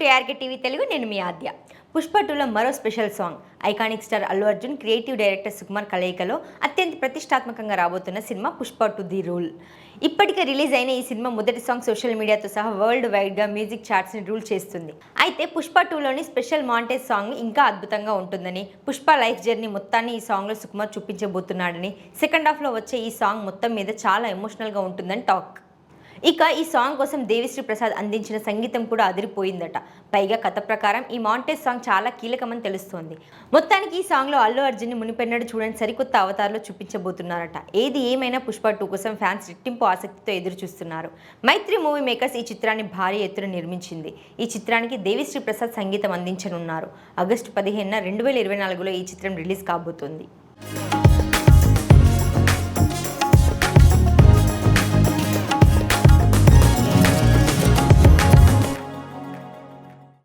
KRK TV Telugu నేను మీ ఆద్య. పుష్ప టూలో మరో special song. Iconic star Allu Arjun creative director Sukumar కలయికలో అత్యంత ప్రతిష్టాత్మకంగా రాబోతున్న cinema Pushpa two the rule. ఇప్పటికే రిలీజ్ అయిన ఈ సినిమా మొదటి సాంగ్ సోషల్ మీడియాతో సహా వరల్డ్ వైడ్గా మ్యూజిక్ చార్ట్స్ని రూల్ చేస్తుంది. అయితే పుష్ప టూలోని స్పెషల్ మాంటేజ్ సాంగ్ ఇంకా అద్భుతంగా ఉంటుందని పుష్ప లైఫ్ జర్నీ మొత్తాన్ని ఈ సాంగ్లో సుకుమార్ చూపించబోతున్నాడని సెకండ్ హాఫ్లో వచ్చే ఈ సాంగ్ మొత్తం మీద చాలా ఎమోషనల్గా ఉంటుందని టాక్. ఇక ఈ సాంగ్ కోసం దేవిశ్రీ ప్రసాద్ అందించిన సంగీతం కూడా అదిరిపోయిందట. పైగా కథ ప్రకారం ఈ మాంటేజ్ సాంగ్ చాలా కీలకమని తెలుస్తోంది. మొత్తానికి ఈ సాంగ్లో అల్లు అర్జున్ని మునిపెన్నడు చూడని సరికొత్త అవతారంలో చూపించబోతున్నారట. ఏది ఏమైనా పుష్ప టూ కోసం ఫ్యాన్స్ రెట్టింపు ఆసక్తితో ఎదురు చూస్తున్నారు మైత్రి మూవీ మేకర్స్ ఈ చిత్రాన్ని భారీ ఎత్తున నిర్మించింది. ఈ చిత్రానికి దేవిశ్రీ ప్రసాద్ సంగీతం అందించనున్నారు. ఆగస్టు పదిహేనున రెండు వేల ఇరవై నాలుగులో ఈ చిత్రం రిలీజ్ కాబోతోంది.